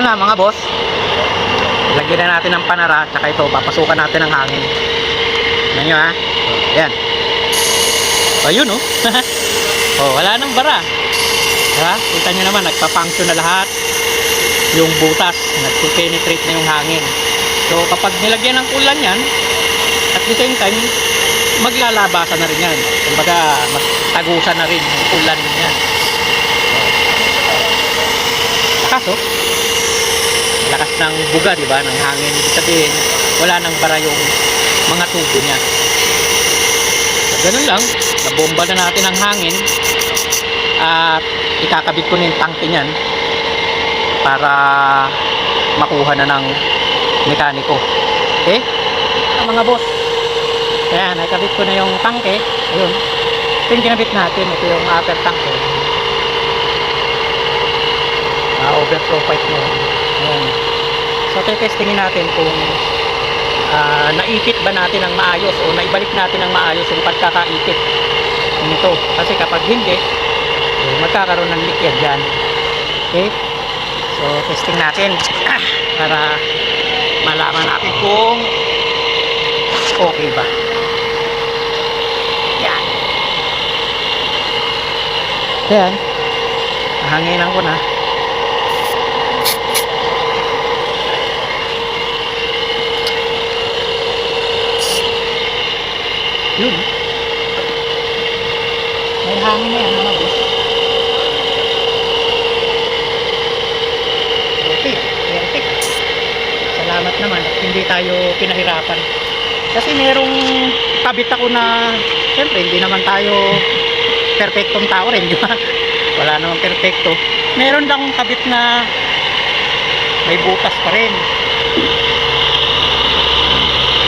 ito na mga boss. Lagyan na natin ng panara, tsaka ito, papasukan natin ng hangin. Yan nyo ha. Yan. Ayun oh. oh, wala nang bara. Diba? Kita nyo naman, nagpa-function na lahat. Yung butas, nagpe-penetrate na yung hangin. So kapag nilagyan ng ulan yan, at the same time, maglalabasan na rin yan. Kumbaga, mas tagusan na rin yung ulan yan. Lakas oh. Lakas ng buga, di ba? Ng hangin. Ibig sabihin, wala nang bara yung mga tubo niya. So, ganun lang. Nabomba na natin ang hangin. At ikakabit ko na yung tangke niyan para makuha na ng mekaniko. Okay? Ah, mga boss. Ayan, nakabit ko na yung tangke. Ayun. Ito yung kinabit natin. Ito yung upper tank ko. Ah, overflow pipe mo. Ayan. So, testingin natin kung ah, naipit ba natin ng maayos o naibalik natin ng maayos yung pagkakaipit nito. Kasi kapag hindi, eh, magkakaroon ng leak yan dyan. Okay? So, testing natin para malaman natin kung okay ba. Yan. Yan. Hanginan ko na. Yun. May hangin na yan mga boss. Perfect. Perfect. Salamat naman hindi tayo pinahirapan. Kasi merong kabit ako na siyempre hindi naman tayo perfectong tao rin, di ba? Wala namang perfecto. Meron lang kabit na may butas pa rin.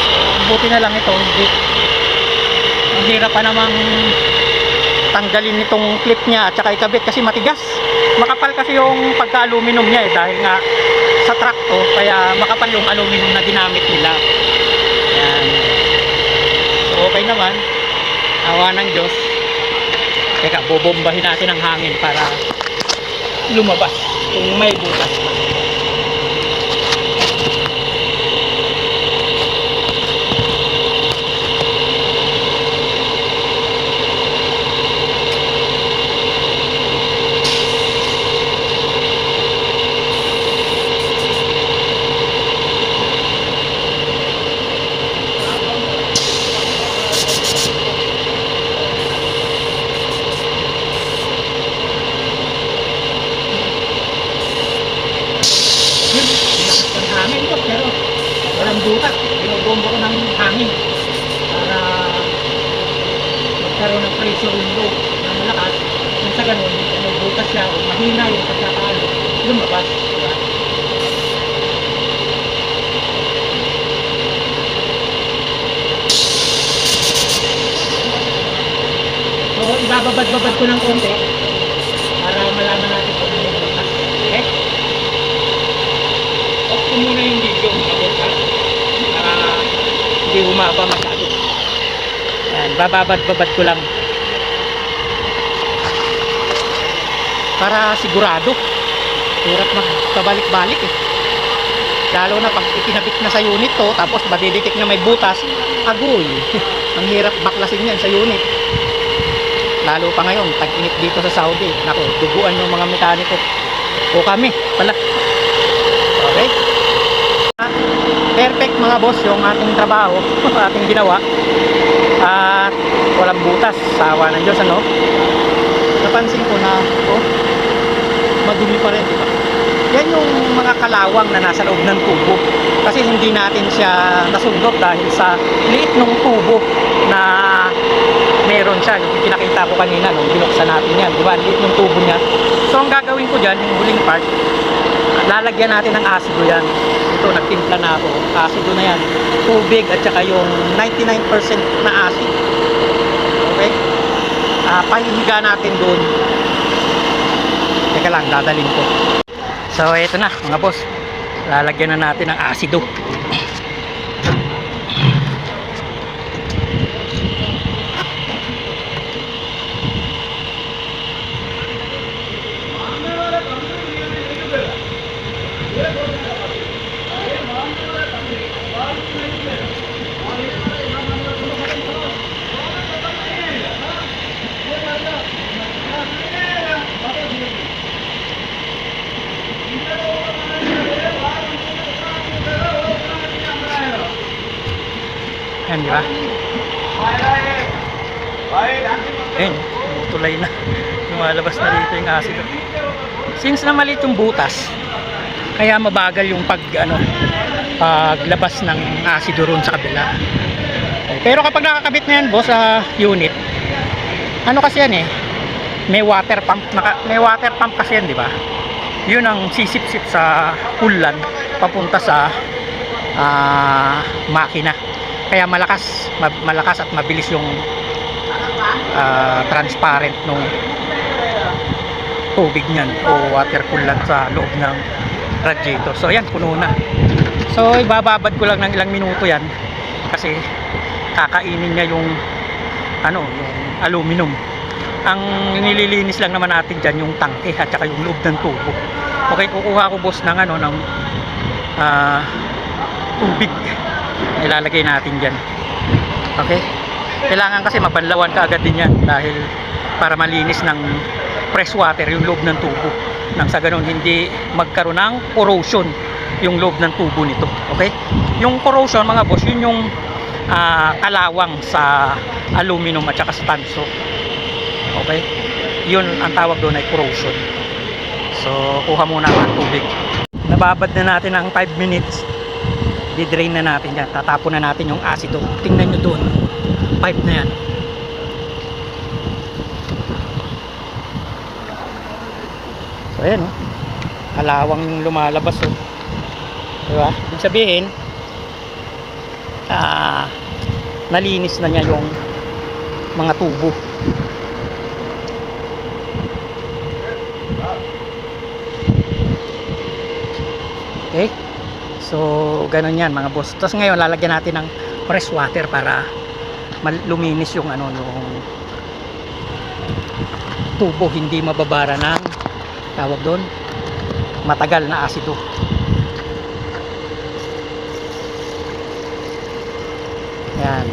So, buti na lang ito, hindi ang hirap pa namang tanggalin nitong clip niya at saka ikabit kasi matigas. Makapal kasi yung pagka-aluminum niya eh dahil nga sa truck to kaya makapal yung aluminum na ginamit nila. Yan so okay naman. Awa ng Diyos. Teka bobombahin natin ang hangin para lumabas kung may butas. pa Yun, nilakas ng hangin ko, pero walang butas. Binobomba ko ng hangin para magkaroon ng pressure load na malakas. Kung sa ganun, butas siya o mahina yung pagkakalo, lumabas. Diba? So, ibababad-babad ko ng konti para malaman natin kung ano yung. Okay? off ko muna yung video mga boss ha para humaba masyado. Yan bababad-babad ko lang. Para sigurado. Hirap magkabalik-balik eh. Lalo na pag ikinabit na sa unit to tapos madiditik na may butas agoy. Ang hirap baklasin yan sa unit. Lalo pa ngayon tag-init dito sa Saudi. Nako duguan yung mga mekaniko. O kami pala Okay? Perfect mga boss yung ating trabaho, ating ginawa. At walang butas sa awa ng Diyos ano. Napansin ko na oh, madumi pa rin, di ba? Yan yung mga kalawang na nasa loob ng tubo. Kasi hindi natin siya nasundot dahil sa liit ng tubo na meron siya. Yung pinakita ko kanina nung binuksan natin yan. Di ba? Liit ng tubo niya. So ang gagawin ko dyan, yung huling part, lalagyan natin ng asido yan ito nagtimpla na ako. Asido na yan. Tubig at saka yung 99% na acid. Okay? Ah, pahihiga natin doon. Teka lang dadalhin ko. So ito na mga boss. Lalagyan na natin ng asido Yan, di ba? Ayun, tulay na. Lumalabas na dito yung acid. Since na maliit yung butas, kaya mabagal yung pag ano paglabas ng asido ron sa kabila. Pero kapag nakakabit na yan boss sa unit, ano kasi yan eh, may water pump, naka, may water pump kasi yan, di ba? Yun ang sisip-sip sa ulan papunta sa ah, makina. Kaya malakas, ma- malakas at mabilis yung ah, transparent nung tubig niyan o water coolant sa loob ng radiator. So ayan, puno na. So ibababad ko lang ng ilang minuto yan kasi kakainin niya yung ano, yung aluminum. Ang nililinis lang naman natin diyan yung tangke at saka yung loob ng tubo. Okay, kukuha ko boss ng ano ng ah, tubig. Ilalagay natin diyan. Okay? Kailangan kasi mabanlawan ka agad din yan dahil para malinis ng fresh water yung loob ng tubo. Nang sa ganun hindi magkaroon ng corrosion yung loob ng tubo nito. Okay? Yung corrosion mga boss, yun yung ah, kalawang sa aluminum at saka sa tanso. Okay? Yun ang tawag doon ay corrosion. So, kuha muna ako ng tubig. Nababad na natin ng 5 minutes. Di-drain na natin yan. Tatapon na natin yung asido. Tingnan nyo doon. Pipe na yan. So, ayan oh. Kalawang yung lumalabas oh. Diba? Ibig sabihin, ah, nalinis na niya yung mga tubo. Okay? So, ganun yan mga boss. Tapos ngayon, lalagyan natin ng fresh water para luminis yung ano, yung tubo. Hindi mababara ng tawag doon, matagal na asido. Yan.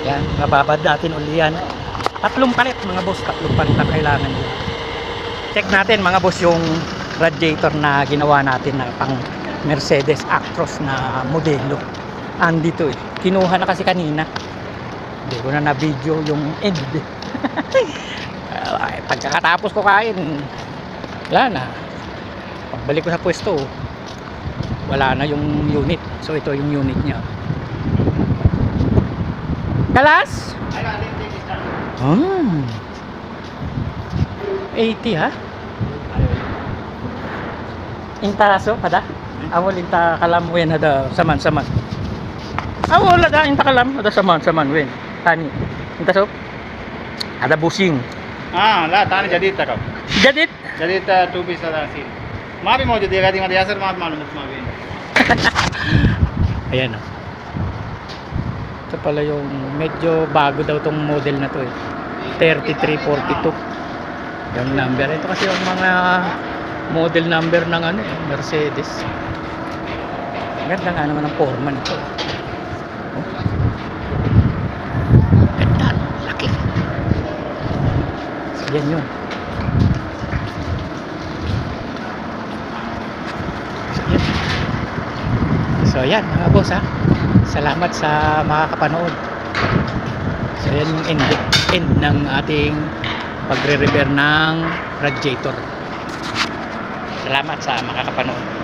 Yan, mababad natin uli yan. Tatlong palit mga boss, tatlong palit na kailangan. Check natin mga boss yung radiator na ginawa natin na pang Mercedes Actros na modelo. Andito eh. Kinuha na kasi kanina. Hindi ko na na-video yung end. Pagkakatapos ko kain, wala na. Pagbalik ko sa pwesto, wala na yung unit. So ito yung unit niya. Kalas? Ah. Hmm. 80 ha? Intaso pada? Awal inta kalam wen ada saman saman. Awal ada inta kalam ada saman saman wen. Tani. Intaso? Ada busing. Ah, la tani jadid takaw. Jadid? Jadid ta two piece ada asin. Mabi mo jud di gadi ma yasir ma malum ma Ayan oh. Ito pala yung medyo bago daw tong model na to eh. 3342. Yung number. Ito kasi yung mga model number ng ano eh, Mercedes. Ganda nga naman ang forma nito. Ganda. Laki. So, yan yun. So, yan. So yan mga boss ha. Salamat sa makakapanood. So yan yung end, end ng ating pagre-repair ng radiator. Salamat sa makakapanood.